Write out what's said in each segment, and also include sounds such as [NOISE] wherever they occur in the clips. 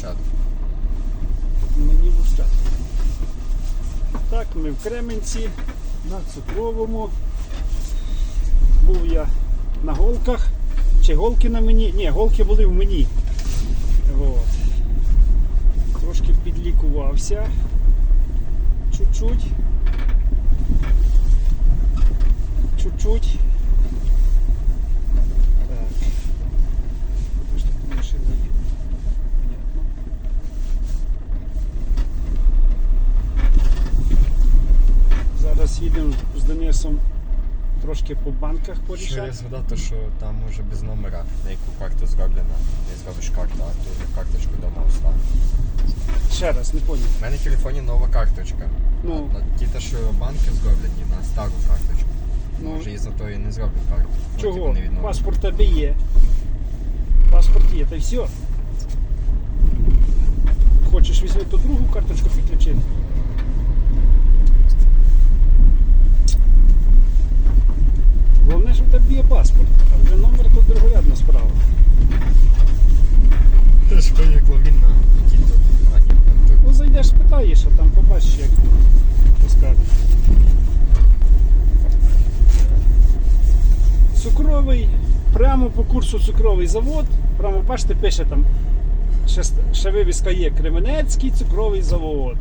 Ощад. Мені вущат. Так, ми в Кременці, на цукровому. Був я на голках. Чи голки на мені? Ні, голки були в мені. От. Трошки підлікувався. Чуть-чуть. Чуть-чуть. Так. Що тут машина є? Понятно. Зараз їдемо Денисом трошки по банках Ще я згадати, що там може без номера, на яку карту зроблена. Не зробиш карту, а ту карточку вдома оставиш. Ще раз, не поняв. У мене в телефоні нова карточка. Ну. А ті, те, що банки зроблені на стару карточку. Ну. Може і за то і не зроблю карту. Чого? не. Паспорт тебе є. Паспорт є, та й все. Хочеш візьми ту другу карточку підключити. Головне, що в тебе є паспорт, а вже номер тут другорядна справа. Ти ж як логін на якій то. А, ні, тут. Ну зайдеш, спитаєш, а там побачиш, як розкажуть. Цукровий, прямо по курсу цукровий завод. Прямо бачите, пише там. Ще, ще вивіска є Кременецький цукровий завод.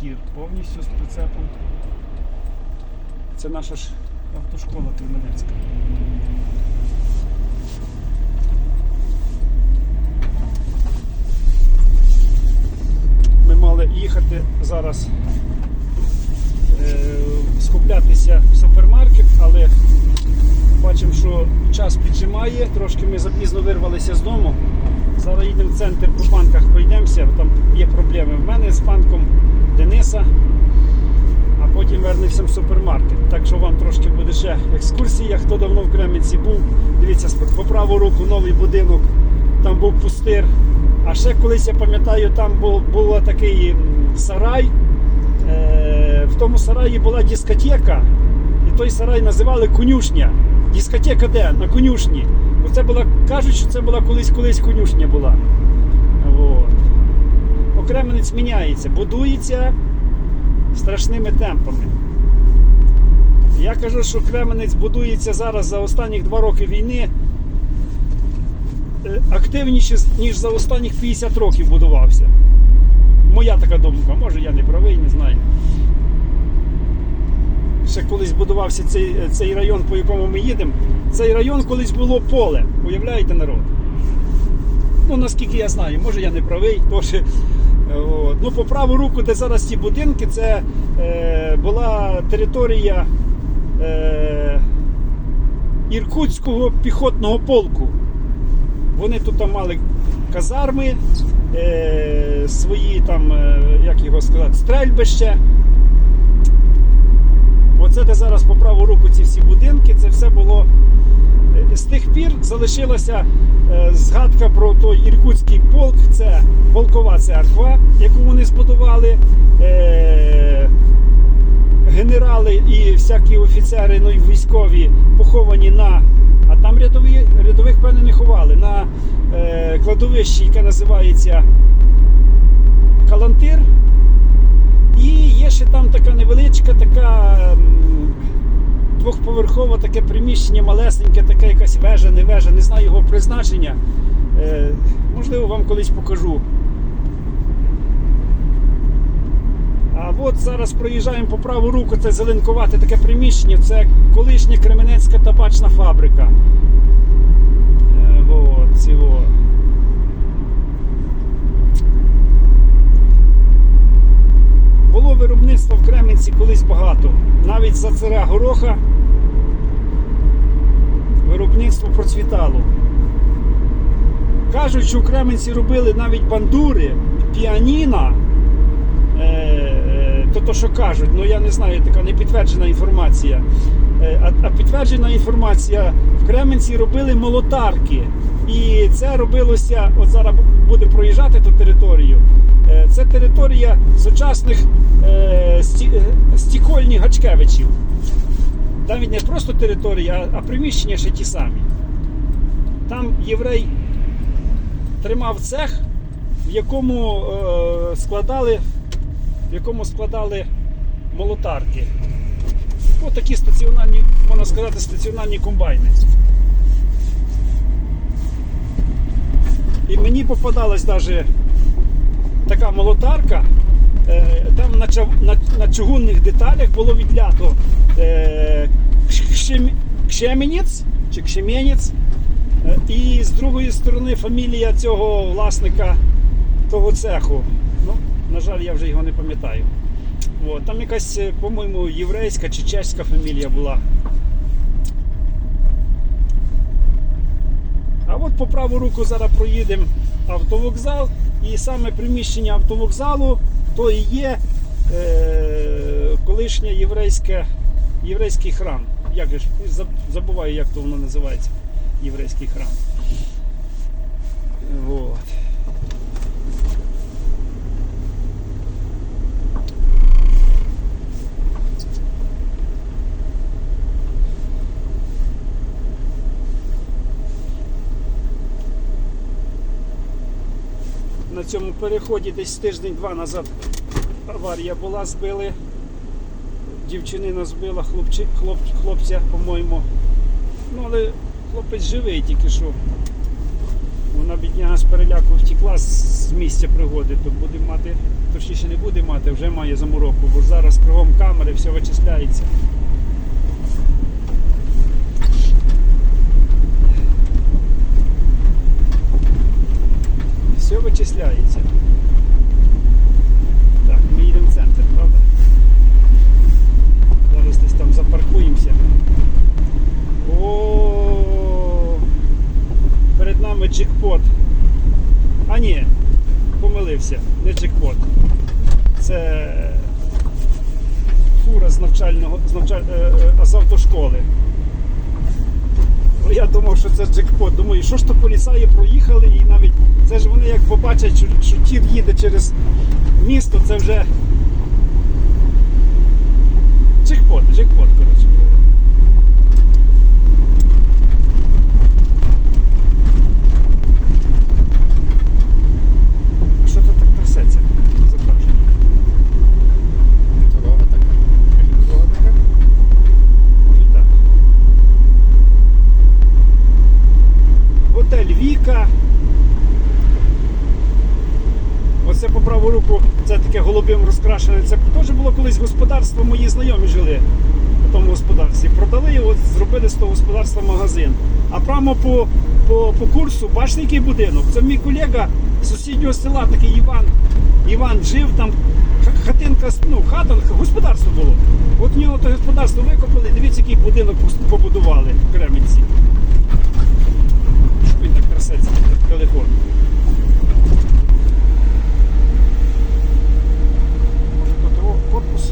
Хід, повністю з прицепом. Це наша ж автошкола Кременецька. Ми мали їхати зараз е, скуплятися в супермаркет, але бачимо, що час піджимає, трошки ми запізно вирвалися з дому. Зараз їдемо в центр по банках, пройдемося, там є проблеми в мене з банком Дениса, а потім вернемося в супермаркет. Так що вам трошки буде ще екскурсія. Хто давно в Кременці був, дивіться, по праву руку новий будинок, там був пустир. А ще колись я пам'ятаю, там був, був такий сарай. Е, в тому сараї була дискотека, і той сарай називали конюшня. Дискотека де? На конюшні. Бо це була, кажуть, що це була колись колись конюшня була. От. Окременець міняється, будується страшними темпами. Я кажу, що Кременець будується зараз за останні два роки війни е, активніше, ніж за останніх 50 років будувався. Моя така думка, може я не правий, не знаю. Ще колись будувався цей, цей район, по якому ми їдемо. Цей район колись було поле. Уявляєте народ? Ну, наскільки я знаю, може я не правий, [LAUGHS] тож. Ну, по праву руку, де зараз ті будинки, це е, була територія е, Іркутського піхотного полку. Вони тут там мали казарми, е, свої там, е, як його сказати, стрельбище. Оце де зараз по праву руку ці всі будинки, це все було. е, З тих пір залишилася е, згадка про той Іркутський полк. Це полкова церква, яку вони збудували. Е, генерали і всякі офіцери, ну і військові поховані на. А там рядові, рядових, певне, не ховали на кладовищі, яке називається Калантир. І є ще там така невеличка, така двохповерхове таке приміщення, малесеньке, така якась вежа, не вежа, не знаю його призначення. Е, можливо, вам колись покажу. А от зараз проїжджаємо по праву руку, це зеленкувате таке приміщення, це колишня Кременецька табачна фабрика. Е, от, ці во. Було виробництва в Кременці колись багато. Навіть за царя Гороха виробництво процвітало. Кажуть, що в Кременці робили навіть бандури, піаніна. Е, е, то, то що кажуть, ну я не знаю, така непідтверджена інформація. Е, А, а підтверджена інформація в Кременці робили молотарки. І це робилося, от зараз буде проїжджати ту територію. Е, Це територія сучасних е, е, стікольні Гачкевичів. Навіть не просто територія, а, приміщення ще ті самі. Там єврей тримав цех, в якому складали, в якому складали молотарки. Ось такі стаціонарні, можна сказати, стаціонарні комбайни. І мені попадалась навіть така молотарка. е, Там на, на, на чугунних деталях було відлято е, кшем- кшемінець чи кшемінець. І з другої сторони фамілія цього власника того цеху. Ну, на жаль, я вже його не пам'ятаю. Там якась, е, по-моєму, єврейська чи чеська фамілія була. А от по праву руку зараз проїдемо автовокзал, і саме приміщення автовокзалу то і є е, колишнє єврейське, єврейський храм. Як же забуваю, як то воно називається. Єврейський храм. Вот. Цьому переході десь тиждень-два назад аварія була, збили. Дівчинина збила хлопчи, хлоп, хлопця, по-моєму. Ну, але хлопець живий тільки що. Вона бідняга з переляку втекла з з місця пригоди, то буде мати, точніше не буде мати, вже має замороку, бо зараз кругом камери все вичисляється. Все. Так, ми їдемо в центр, правда? Зараз десь там запаркуємося. О, перед нами джекпот. А ні, помилився, не джекпот. Це фура з навчального з, навчаль... е, е, з автошколи. Ну, Я думав, що це джекпот. Думаю, що ж то полісаї проїхали і навіть це ж вони як побачать, що, що тір їде через місто, це вже джекпот, джекпот, коротше. А що тут так трясеться? Зображення. Дорога така. Дорога така? Може і так. Готель Віка. Оце по праву руку, це таке голубим. Це теж було колись господарство, мої знайомі жили у тому господарстві. Продали його, зробили з того господарства магазин. А прямо по, по, по курсу, бачите, який будинок? Це мій колега з сусіднього села, такий Іван. Іван жив там, хатинка, ну, хата, господарство було. От в нього то господарство викопали, дивіться, який будинок побудували в Кременці. Що він так краситься, телефон. Може то того корпус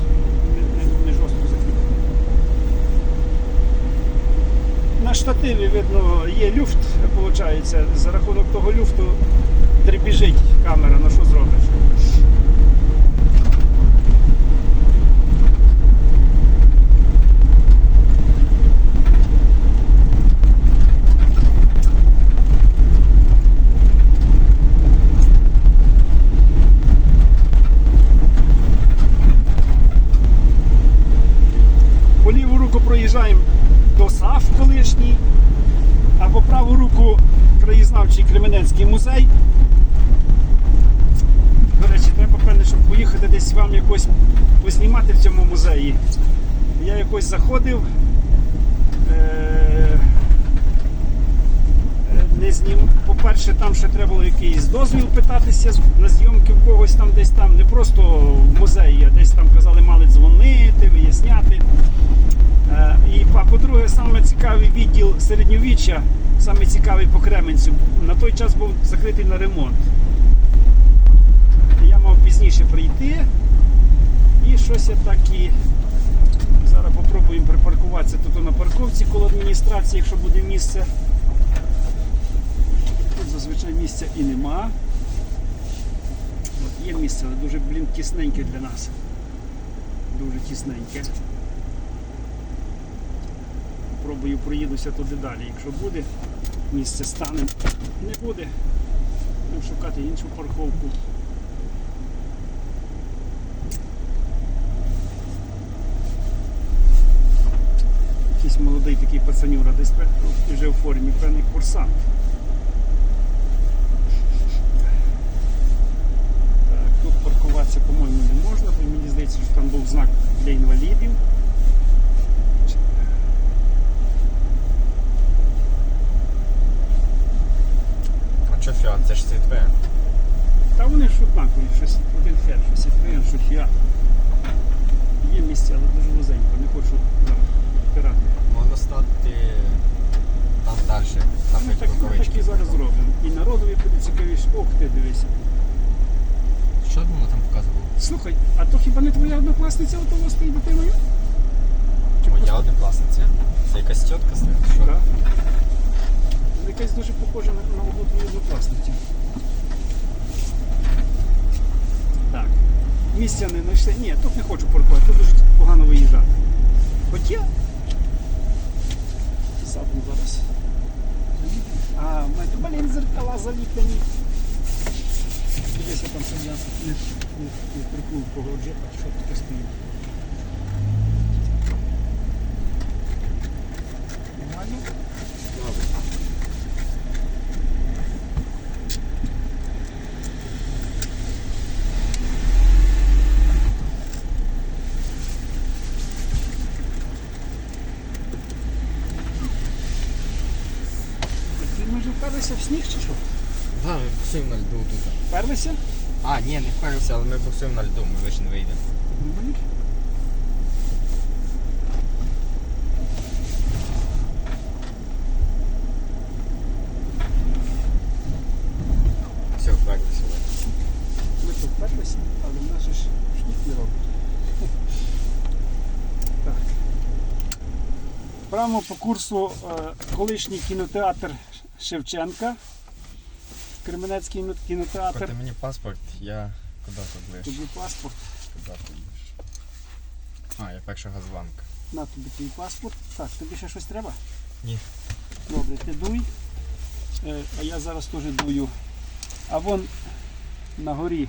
не, не, не жорстко закріплений. На штативі видно є люфт, виходить. За рахунок того люфту дребіжить камера, на що зробиш? По ліву руку проїжджаємо до САФ колишній, а по праву руку краєзнавчий Кременецький музей. До речі, треба певне, щоб поїхати десь вам якось познімати в цьому музеї. Я якось заходив. Е- е, не знім. По-перше, там ще треба було якийсь дозвіл питатися на зйомки в когось там десь там, не просто в музеї, а десь там казали, мали дзвонити, виясняти. Е, І а по-друге, саме цікавий відділ середньовіччя, саме цікавий по Кременцю, на той час був закритий на ремонт. Я мав пізніше прийти. І щось я так і Зараз попробуємо припаркуватися тут на парковці коло адміністрації, якщо буде місце. Тут зазвичай місця і нема. От є місце, але дуже, блін, тісненьке для нас. Дуже тісненьке. Пробую проїдуся туди далі. Якщо буде місце стане, не буде. Будемо шукати іншу парковку. Якийсь молодий такий пацанюра, десь вже в формі, певний курсант. Так, тут паркуватися, по-моєму, не можна, бо мені здається, що там був знак для інвалідів. А що фіат? Це ж Та вони ж однакові, щось один фер, щось Citroen, що Fiat. Є місця, але дуже вузенько, не хочу втирати. Можна стати там далі, на Ми так, ми так і зараз зробимо. І народові буде цікавіше. Ох ти, дивися. Що воно там показувало? Слухай, а то хіба не твоя однокласниця у того стоїть дитиною? Чи Моя однокласниця? Це якась тітка стоїть? Що? Так. Якась дуже похожа на, одну твою. Так. Місця не знайшли. Ні, тут не хочу паркувати, тут дуже погано виїжджати. Хоча. Задом зараз. А, в мене, блін, зеркала заліплені. Дивися там, щоб я не, не, не прикнув кого джепа, що таке стоїть. Нормально? Ти ми вже вперлися в сніг чи що? Да, ми буксуємо на льду тут. А, ні, не вперлися, але ми буксуємо на льду, ми вище не вийдемо. Все, вперлися. Ми тут вперлися, але в нас же ж сніг не робить. Так. Прямо по курсу е, колишній кінотеатр Шевченка. Кременецький кіно- кінотеатр. Коли мені паспорт, я куди тут ближче? Тобі паспорт. Куди тут ближче? А, я перша газланка. На тобі твій паспорт. Так, тобі ще щось треба? Ні. Добре, ти дуй. Е, а я зараз теж дую. А вон на горі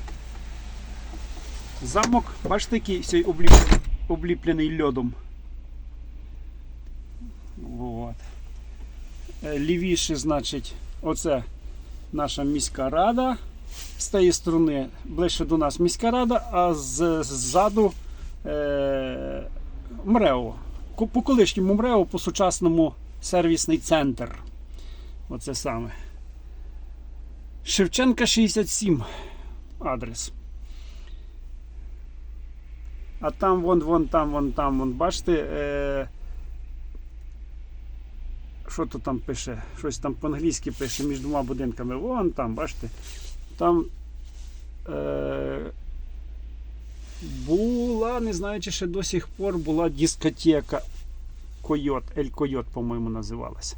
замок, бачите, який цей обліп- обліплений льодом. Вот. Е, Лівіше, значить, оце наша міська рада. З тієї сторони ближче до нас міська рада, а ззаду е, МРЕО. По колишньому МРЕО, по сучасному сервісний центр. Оце саме. Шевченка 67 адрес. А там, вон, вон, там, вон, там, вон, бачите, е, що то там пише? Щось там по-англійськи пише між двома будинками. Вон там, бачите. Там е, була, не знаю, чи ще до сих пор була дискотека Койот, Ель Койот, по-моєму, називалася.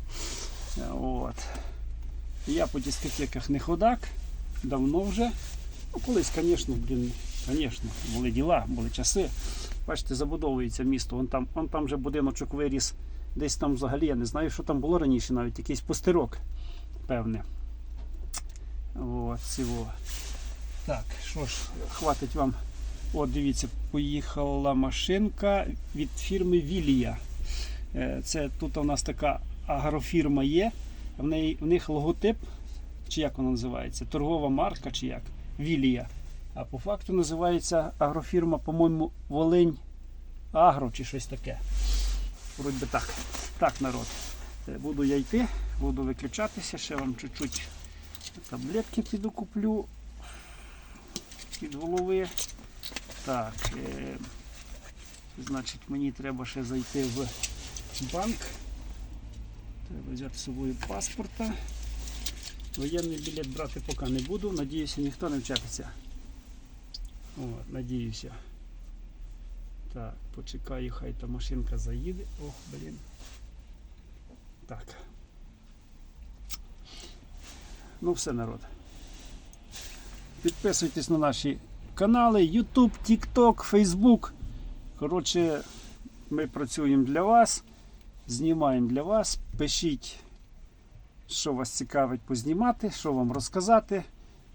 От. Я по дискотеках не ходак, давно вже. Ну, колись, звісно, блін, звісно, були діла, були часи. Бачите, забудовується місто. Вон там, вон там вже будиночок виріс. Десь там взагалі, я не знаю, що там було раніше, навіть якийсь пустирок, певне. От. Так, що ж, хватить вам. От, дивіться, поїхала машинка від фірми Вілія. Е, Це тут у нас така агрофірма є. В, неї, в них логотип, чи як вона називається, торгова марка, чи як Вілія. А по факту називається агрофірма, по-моєму, Волинь Агро чи щось таке. Вроді так. Так, народ. Е, Буду я йти, буду виключатися, ще вам чуть-чуть таблетки піду куплю від голови. Так, е, значить, мені треба ще зайти в банк. Треба взяти з собою паспорта. Воєнний білет брати поки не буду. Надіюся, ніхто не вчепиться. От, надіюся. Так, почекаю, хай та машинка заїде. Ох, блін. Так. Ну все, народ. Підписуйтесь на наші канали YouTube, TikTok, Facebook. Коротше, ми працюємо для вас, знімаємо для вас. Пишіть, що вас цікавить познімати, що вам розказати.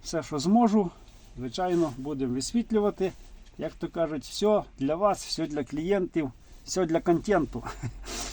Все, що зможу, звичайно, будемо висвітлювати. Як то кажуть, все для вас, все для клієнтів, все для контенту. [LAUGHS]